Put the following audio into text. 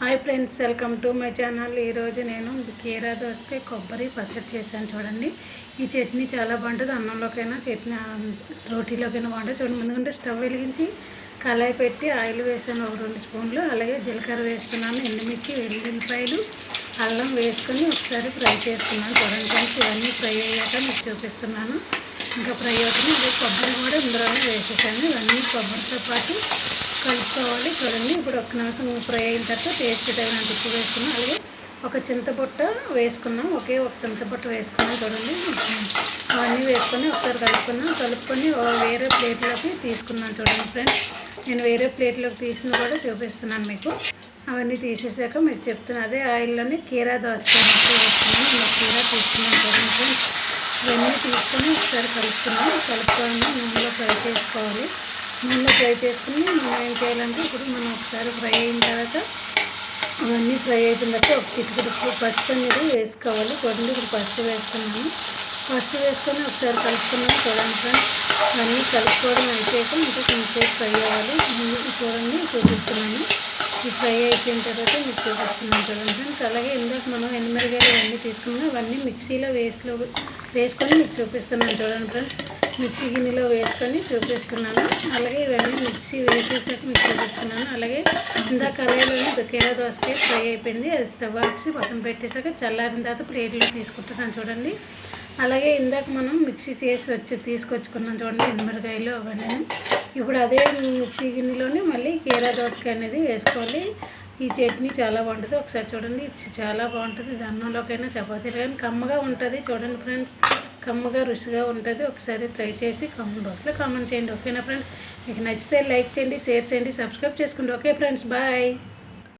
Hi friends welcome to my channel ఈరోజు నేను కీరా దోస్తే కొబ్బరి పచ్చడి చేశాను చూడండి. ఈ చట్నీ చాలా బాగుంటుంది. అన్నంలోకైనా చట్నీ రోటీలోకైనా బాగుంటుంది. చూడండి ముందుకంటే స్టవ్ వెలిగించి కళాయి పెట్టి ఆయిల్ వేసాను. ఒక రెండు స్పూన్లు. అలాగే జీలకర్ర వేస్తున్నాను. ఎండుమిర్చి వెల్లుల్లిపాయలు అల్లం వేసుకొని ఒకసారి ఫ్రై చేసుకున్నాను. చూడండి ఫ్రెండ్స్ ఇవన్నీ ఫ్రై అయ్యాక మీకు చూపిస్తున్నాను. ఇంకా ఫ్రై అవుతుంది అదే కొబ్బరి కూడా ఇందులోనే వేసేసాను. ఇవన్నీ కొబ్బరితో పాటు కలుపుకోవాలి. చూడండి ఇప్పుడు ఒక నిమిషం ఫ్రై అయిన తర్వాత టేస్ట్ తగినంత ఉప్పు వేసుకున్నాం. అలాగే ఒక చింతపొట్ట వేసుకున్నాం. ఒకే ఒక చింతపొట్ట వేసుకున్నాం చూడండి. అవన్నీ వేసుకొని ఒకసారి కలుపుకున్నాం. కలుపుకొని వేరే ప్లేట్లోకి తీసుకున్నాం చూడండి ఫ్రెండ్స్. నేను వేరే ప్లేట్లోకి తీసిన కూడా చూపిస్తున్నాను మీకు. అవన్నీ తీసేసాక మీకు చెప్తున్నాను అదే ఆయిల్లోనే కీరా దోశ వేసుకున్నాను. కీరా తీసుకున్నాను చూడండి ఫ్రెండ్స్. ఇవన్నీ తీసుకొని ఒకసారి కలుపుకున్నాం కలుపుకొని నూనెలో ఫ్రై చేసుకోవాలి. ముందు ఫ్రై చేసుకుని మనం ఏం చేయాలంటే ఇప్పుడు మనం ఒకసారి ఫ్రై అయిన తర్వాత అవన్నీ ఫ్రై అయిపోయిన తర్వాత ఒక చిటికెడు పసుపు అనేది వేసుకోవాలి. కొద్దిగా ఇప్పుడు పసుపు వేసుకున్నాము పసుపు వేసుకొని ఒకసారి కలుపుకున్నాము చూడండి ఫ్రెండ్స్. అవన్నీ కలుపుకోవడం అయిపోయాక ఇంకా కొంచెం ఫ్రై అవ్వాలి. చూడండి చూపిస్తున్నాను. ఈ ఫ్రై అయిపోయిన తర్వాత మీకు చూపిస్తున్నాను చూడండి ఫ్రెండ్స్. అలాగే ఇందాక మనం ఎనిమిరగాయలు ఇవన్నీ తీసుకున్నాం. అవన్నీ మిక్సీలో వేసులో వేసుకొని మీకు చూపిస్తున్నాను చూడండి ఫ్రెండ్స్. మిక్సీ గిన్నెలో వేసుకొని చూపిస్తున్నాను. అలాగే ఇవన్నీ మిక్సీ వేసేసాక మీకు చూపిస్తున్నాను. అలాగే ఇందాక కళాయిలోనే కీరా దోసకాయ ఫ్రై అయిపోయింది. అది స్టవ్ ఆపి పక్కన పెట్టేశాక చల్లారిన తర్వాత ప్లేట్లో తీసుకుంటున్నాను చూడండి. అలాగే ఇందాక మనం మిక్సీ చేసి వచ్చి తీసుకొచ్చుకున్నాం చూడండి ఎనిమిరకాయలు అవన్నీ. ఇప్పుడు అదే మిక్సీ గిన్నెలోనే మళ్ళీ కీరా దోసకాయ అనేది వేసుకోవాలి. ఈ చట్నీ చాలా బాగుంటుంది. ఒకసారి చూడండి చాలా బాగుంటుంది. ఇది అన్నంలోకైనా చపాతీలు కానీ కమ్మగా ఉంటుంది. చూడండి ఫ్రెండ్స్ కమ్మగా రుచిగా ఉంటుంది. ఒకసారి ట్రై చేసి కమ్మ బాక్స్లో కామెంట్ చేయండి. ఓకేనా ఫ్రెండ్స్? మీకు నచ్చితే లైక్ చేయండి షేర్ చేయండి సబ్స్క్రైబ్ చేసుకోండి. Okay friends bye.